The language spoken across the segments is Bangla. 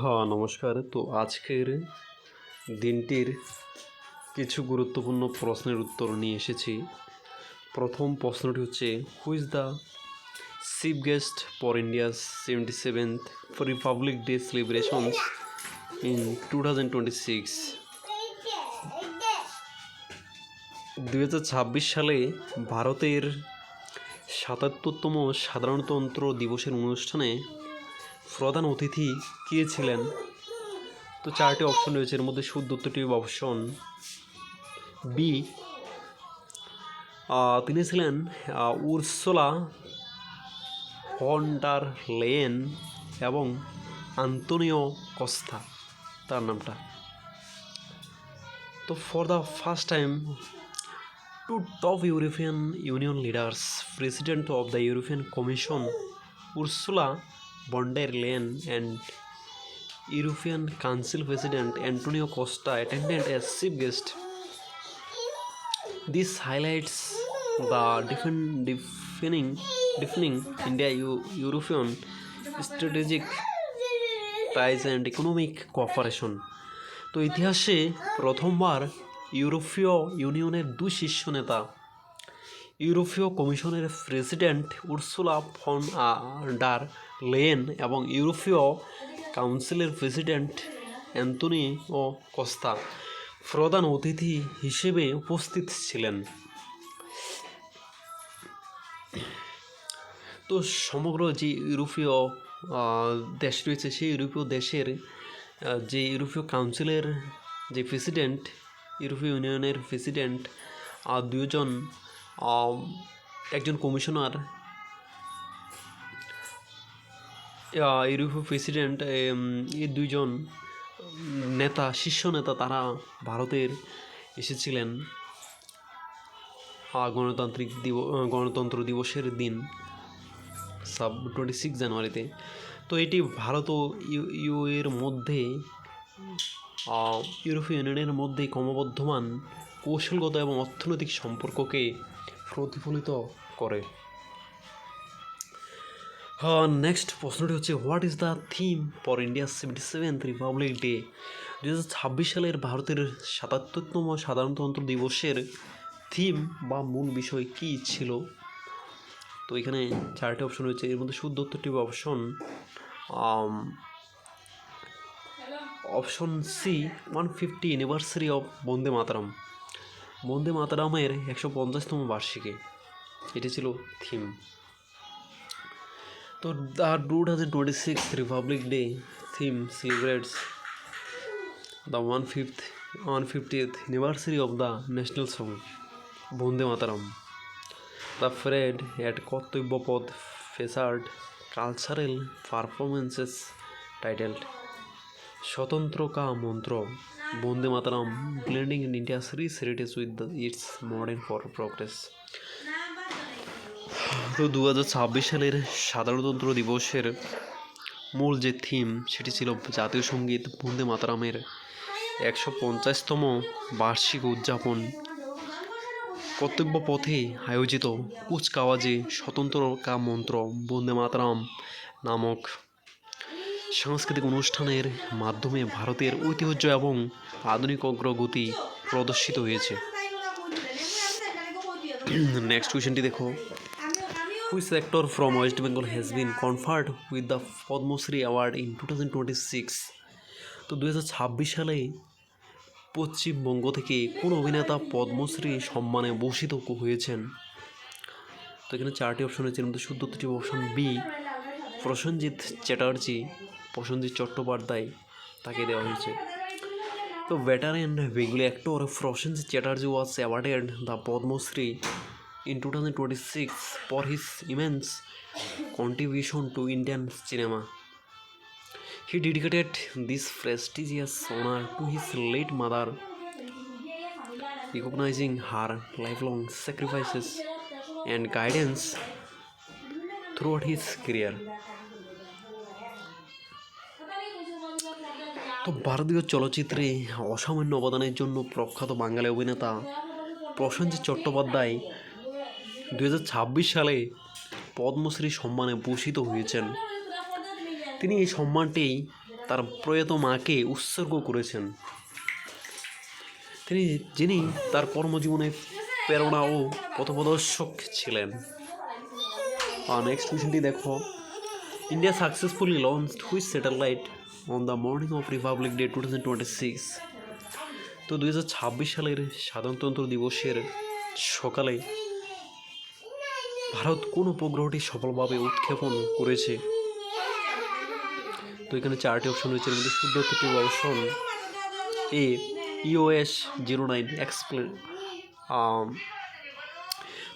হ্যাঁ নমস্কার। তো আজকের দিনটির কিছু গুরুত্বপূর্ণ প্রশ্নের উত্তর নিয়ে এসেছি। প্রথম প্রশ্নটি হচ্ছে who is the chief guest for India's seventy seventh republic day celebrations in two thousand twenty six দু হাজার ছাব্বিশ সালে ভারতের সাতাত্তরতম সাধারণতন্ত্র দিবসের অনুষ্ঠানে প্রধান অতিথি কে ছিলেন? তো চারটি অপশন রয়েছে, এর মধ্যে শুদ্ধ উত্তরটি অপশন বি তিনি ছিলেন উর্সোলা ফন্ডার লেন এবং আন্তনিও কস্তা, তার নামটা। তো for the first time two top European union leaders president of the European commission Ursula von der Leyen and European council president Antonio Costa attended as chief guest this highlights the deepen deepening deepening India European strategic prize and economic cooperation তো ইতিহাসে প্রথমবার ইউরোপীয় ইউনিয়নের দুই শীর্ষ নেতা, ইউরোপীয় কমিশনের president Ursula von der Leyen এবং ইউরোপীয় কাউন্সিলের প্রেসিডেন্ট অ্যান্তনি ও কস্তা প্রধান অতিথি হিসেবে উপস্থিত ছিলেন। তো সমগ্র যে ইউরোপীয় দেশ রয়েছে, সেই ইউরোপীয় দেশের যে ইউরোপীয় কাউন্সিলের যে প্রেসিডেন্ট, ইউরোপীয় ইউনিয়নের প্রেসিডেন্ট আর দুজন একজন কমিশনার আহ, ইউরোপীয় প্রেসিডেন্ট এই দুইজন নেতা শীর্ষ নেতা তারা ভারতের এসেছিলেন গণতান্ত্রিক দিব গণতন্ত্র দিবসের দিন সাব টোয়েন্টি সিক্স জানুয়ারিতে। তো এটি ভারত ও ইউ এর মধ্যে ইউরোপীয় ইউনিয়নের মধ্যে ক্রমবর্ধমান কৌশলগত এবং অর্থনৈতিক সম্পর্ককে প্রতিফলিত করে। নেক্সট প্রশ্নটি হচ্ছে what is the theme for India seventy seventh republic day দু হাজার ছাব্বিশ সালের ভারতের সাতাত্তরতম সাধারণতন্ত্র দিবসের থিম বা মূল বিষয় কী ছিল? তো এখানে চারটি অপশন রয়েছে। এর মধ্যে শুদ্ধ উত্তরটি option option C one fifty anniversary of Bande Mataram Bande মাতারামের একশো পঞ্চাশতম বার্ষিকী। এটি ছিল থিম তো the two thousand twenty six republic day theme celebrates the one fifth one fiftieth anniversary of the national song Bande Mataram the Fred at Kartavya Path featured cultural performances titled Swatantra ka Mantra Vande Mataram blending in তো দু হাজার ছাব্বিশ সালের সাধারণতন্ত্র দিবসের মূল যে থিম সেটি ছিল জাতীয় সংগীত বন্দে মাতারামের একশো পঞ্চাশতম বার্ষিক উদযাপন। কর্তব্য পথে আয়োজিত কুচকাওয়াজে স্বতন্ত্র কা মন্ত্র বন্দে মাতারাম নামক সাংস্কৃতিক অনুষ্ঠানের মাধ্যমে ভারতের ঐতিহ্য এবং আধুনিক অগ্রগতি প্রদর্শিত হয়েছে। নেক্সট কোয়েশ্চেনটি দেখো। Which actor from west Bengal has been conferred with the Padma Shri award in two thousand twenty six তো দু হাজার ছাব্বিশ সালে পশ্চিমবঙ্গ থেকে কোন অভিনেতা পদ্মশ্রী সম্মানে ভূষিত হয়েছেন? তো এখানে চারটি অপশন এর মধ্যে শুদ্ধ উত্তরটি অপশন বি প্রসেনজিৎ চ্যাটার্জি, প্রসেনজিৎ চট্টোপাধ্যায় তাকে দেওয়া হয়েছে। তো veteran Bengali actor Prosenjit Chatterjee was awarded the Padma Shri in 2026 for his immense contribution to Indian cinema. He dedicated this prestigious honor to his late mother, recognizing her lifelong sacrifices and guidance throughout his career. তো ভারতীয় চলচ্চিত্রে অসামান্য অবদানের জন্য প্রখ্যাত বাঙালি অভিনেতা প্রসেনজিৎ চট্টোপাধ্যায় দু হাজার ছাব্বিশ সালে পদ্মশ্রী সম্মানে ভূষিত হয়েছেন। তিনি এই সম্মানটি তার প্রয়াত মাকে উৎসর্গ করেছেন। তিনি, যিনি তার কর্মজীবনে প্রেরণা ও পথপ্রদর্শক ছিলেন। নেক্সট কোয়েশ্চেনটি দেখো India successfully launch which satellite on the morning of republic day two thousand twenty six তো দু হাজার ছাব্বিশ সালের সাধারণতন্ত্র দিবসের সকালে ভারত কোন উপগ্রহটি সফলভাবে উৎক্ষেপণ করেছে? তো এখানে চারটি অপশন রয়েছে। এর মধ্যে শুদ্ধ উত্তরটি option A EOS zero nine explain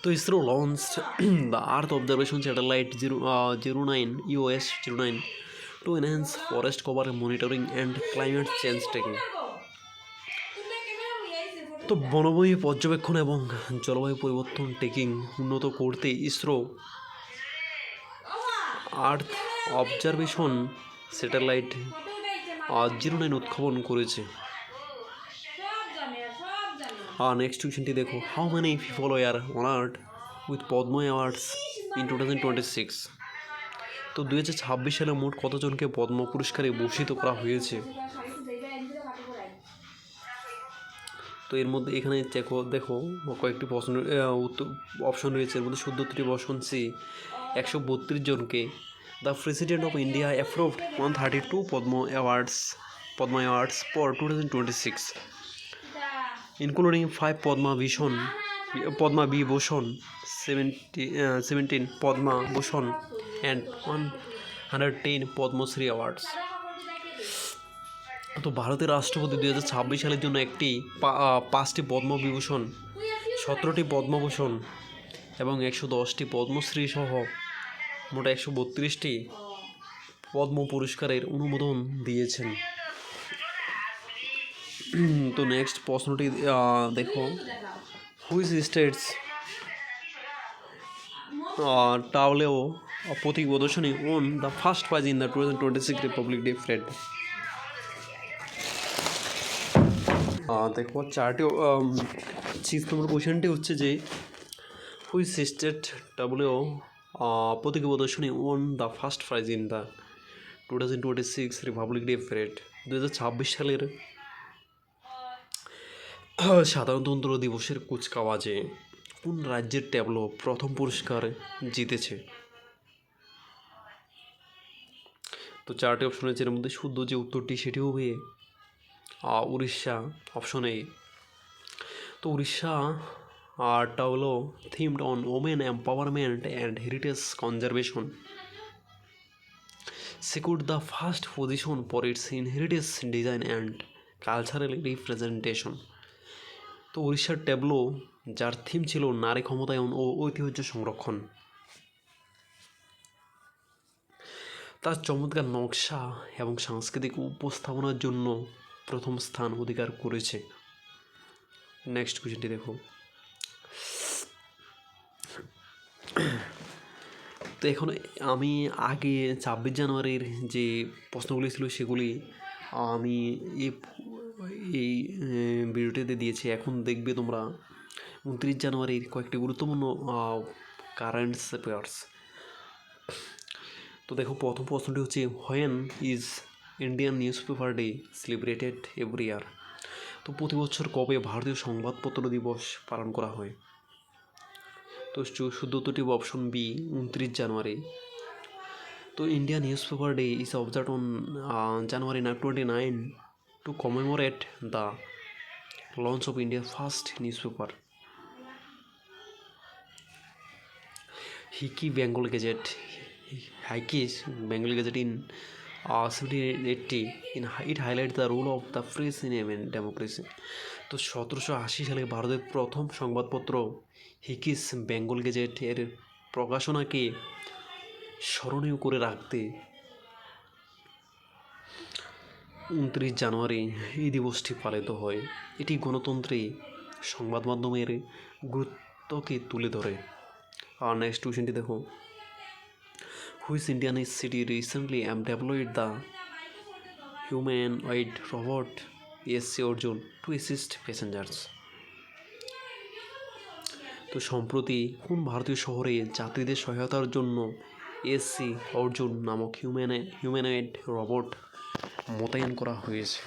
তো ISRO launch the earth observation satellite zero zero nine EOS zero nine to enhance forest cover monitoring and climate change tracking তো বনভূমি পর্যবেক্ষণ এবং জলবায়ু পরিবর্তন টেকিং উন্নত করতে ISRO earth observation satellite zero nine উৎক্ষেপণ করেছে। আর নেক্সট কোয়েশ্চেনটি দেখো how many people were honoured with Padma awards in two thousand twenty six তো দু হাজার ছাব্বিশ সালে মোট কতজনকে পদ্ম পুরস্কারে ভূষিত করা হয়েছে? তো এর মধ্যে এখানে দেখো দেখো, কয়েকটি প্রশ্ন অপশন রয়েছে। এর মধ্যে শুদ্ধ অপশন সি একশো বত্রিশ জনকে the president of India approved one thirty two Padma awards Padma awards for two thousand twenty six including five Padma Vibhushan Padma Vibhushan seventy seventeen Padma Bhushan and one hundred ten Padma Shri awards তো ভারতের রাষ্ট্রপতি দু হাজার ছাব্বিশ সালের জন্য একটি পাঁচটি পদ্মবিভূষণ, সতেরোটি পদ্মভূষণ এবং একশো দশটি পদ্মশ্রী সহ মোট একশো বত্রিশটি পদ্ম পুরস্কারের অনুমোদন দিয়েছেন। তো নেক্সট প্রশ্নটি দেখো। হুইজ স্টেটস টাওলেও প্রতীক প্রদর্শনী won the first prize in the two thousand twenty six republic day parade দেখো চারটি সিক্স নম্বর কোয়েশ্চেনটি হচ্ছে যে হুইচ স্টেট ডাব্লিউ প্রতীক প্রদর্শনী won the first prize in the two thousand twenty six republic day parade দু হাজার ছাব্বিশ সালের সাধারণতন্ত্র দিবসের কুচকাওয়াজে কোন রাজ্যের ট্যাবলো প্রথম পুরস্কার জিতেছে? তো চারটি অপশন রয়েছে এর মধ্যে, শুদ্ধ যে উত্তরটি সেটি হবে উড়িষ্যা অপশন এ তো উড়িষ্যা আরটা হলো themed on women empowerment and heritage conservation secured the first position for its inheritance design and cultural representation তো উড়িষ্যার ট্যাবলো যার থিম ছিল নারী ক্ষমতায়ন ও ঐতিহ্য সংরক্ষণ। তার চমৎকার নকশা এবং সাংস্কৃতিক উপস্থাপনার জন্য প্রথম স্থান অধিকার করেছে। নেক্সট কোয়েশ্চেনটি দেখো। তো এখন আমি আগে ছাব্বিশ জানুয়ারির যে প্রশ্নগুলি ছিল সেগুলি আমি এই এই ভিডিওটিতে দিয়েছি। এখন দেখবে তোমরা উনত্রিশ জানুয়ারির কয়েকটি গুরুত্বপূর্ণ কারেন্ট অ্যাফেয়ার্স তো দেখো প্রথম প্রশ্নটি হচ্ছে when is Indian newspaper day celebrated every year তো প্রতি বছর কবে ভারতীয় সংবাদপত্র দিবস পালন করা হয়? তো শুদ্ধ উত্তরটি অপশন বি উনত্রিশ জানুয়ারি। তো India newspaper day is observe on January twenty nine to commemorate the launch of India first newspaper Hicky Bengal Gazette Hicky's Bengal Gazette in eighty in it highlight the role of the press in democracy তো সতেরোশো আশি সালে ভারতের প্রথম সংবাদপত্র হিকিস বেঙ্গল গেজেট এর প্রকাশনাকে স্মরণীয় করে রাখতে উনত্রিশ জানুয়ারি এই দিবসটি পালিত হয় এটি গণতন্ত্রে সংবাদ মাধ্যমের গুরুত্বকে তুলে ধরে আর নেক্সট কোয়েশ্চেনটি দেখো which Indian city recently am developed the humanoid robot SC Arjun to assist passengers তো সম্প্রতি কোন ভারতীয় শহরে যাত্রীদের সহায়তার জন্য এসসি অর্জুন নামক হিউম্যান হিউম্যানয়েড রোবট মোতায়েন করা হয়েছে?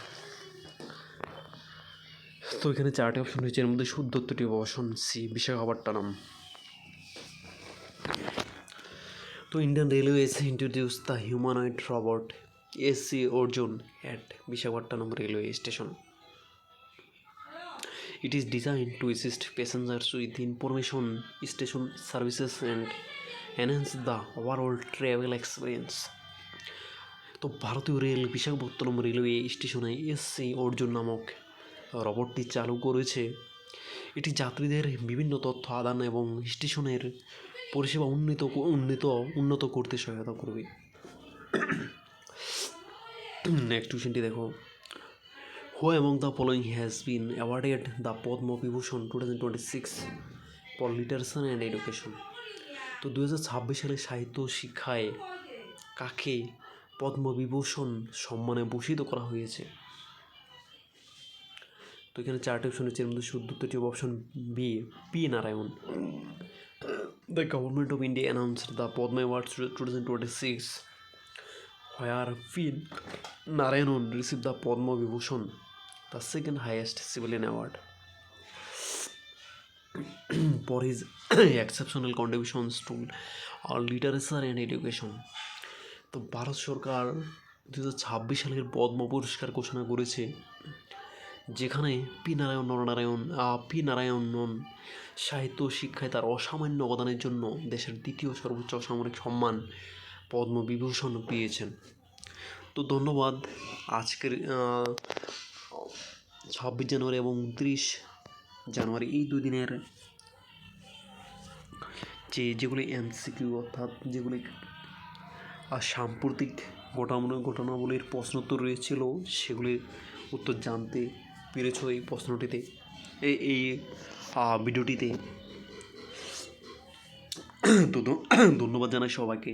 তো এখানে চারটি অপশন রয়েছে। এর মধ্যে শুদ্ধত্বটি অপশন সি বিশাখাপট্টনম। তো Indian railways introduce the humanoid robot SC Arjun at Visakhapatnam railway station It is designed to assist passengers with information, station services, and enhance the overall travel experience. তো ভারতীয় রেল বিশাখাপত্তনম রেলওয়ে স্টেশনে এসসি অর্জুন নামক রবটটি চালু করেছে এটি যাত্রীদের বিভিন্ন তথ্য আদান এবং স্টেশনের পরিষেবা উন্নীত উন্নীত, উন্নত করতে সহায়তা করবে। নেক্সট কোশ্চেনটি দেখো। Who among the following has been awarded the Padma Vibhushan two thousand twenty six for literature and education তো দু হাজার ছাব্বিশ সালে সাহিত্য শিক্ষায় কাকে পদ্মবিভূষণ সম্মানে ভূষিত করা হয়েছে? তো এখানে চারটি অপশন হচ্ছে এর মধ্যে শুদ্ধটি option B P Narayan. India announced the Padma awards two thousand twenty six where P. Narayanan received the Padma Vibhushan, the second highest civilian award, for his exceptional contributions to uh, literature and education. তো ভারত সরকার দু হাজার ছাব্বিশ সালের পদ্ম পুরস্কার ঘোষণা করেছে যেখানে পি নারায়ণ নরনারায়ণ পি নারায়ণন সাহিত্য শিক্ষায় তার অসামান্য অবদানের জন্য দেশের দ্বিতীয় সর্বোচ্চ সামরিক সম্মান পদ্মবিভূষণ পেয়েছেন। তো ধন্যবাদ আজকের ছাব্বিশ জানুয়ারি এবং উনত্রিশ জানুয়ারি এই দুই দিনের যে যেগুলি এমসিকিউ অর্থাৎ যেগুলি সাম্প্রতিক ঘটনা ঘটনাবলীর প্রশ্নোত্তর রয়েছিল সেগুলির উত্তর জানতে পেরেছ এই প্রশ্নটিতে এই এই ভিডিওটিতে তো ধন্যবাদ জানাই সবাইকে।